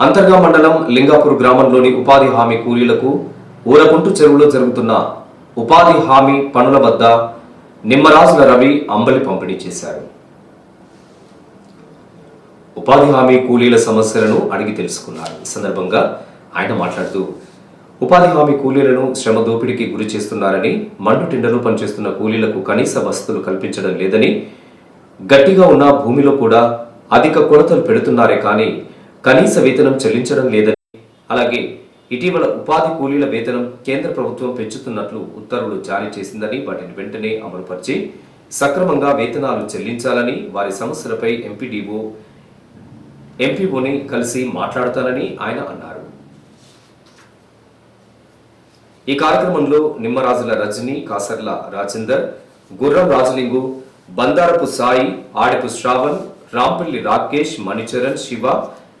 అంతర్గా మండలం లింగాపూర్ గ్రామంలోని ఉపాధి హామీ కూలీలకు ఊరకుంటు చెరువులో జరుగుతున్న ఉపాధి హామీ పనుల వద్ద నిమ్మరాజుల రవి అంబలి పంపిణీ చేశారు. ఉపాధి హామీ కూలీల సమస్యలను అడిగి తెలుసుకున్నారు. ఈ సందర్భంగా ఆయన మాట్లాడుతూ ఉపాధి హామీ కూలీలను శ్రమ దోపిడీకి గురి చేస్తున్నారని మండు మండుటిండలో పనిచేస్తున్న కూలీలకు కనీస వసతులు కల్పించడం లేదని గట్టిగా ఉన్న భూమిలో కూడా అధిక కొలతలు పెడుతున్నారే కానీ కనీస వేతనం చెల్లించడం లేదని అలాగే ఇటీవల ఉపాధి కూలీల వేతనం కేంద్ర ప్రభుత్వం పెంచుతున్నట్లు ఉత్తర్వులు జారీ చేసిందని వాటిని వెంటనే అమలుపరిచి సక్రమంగా వేతనాలు చెల్లించాలని వారి సమస్యలపై ఎంపీడీఓ ఎంపీఓని కలిసి మాట్లాడతానని ఆయన అన్నారు. ఈ కార్యక్రమంలో నిమ్మరాజుల రజని కాసర్ల రాజేందర్ గుర్రం రాజలింగు బందారపు సాయి ఆడపు శ్రావణ్ రాంపల్లి రాకేష్ మణిచరణ్ శివ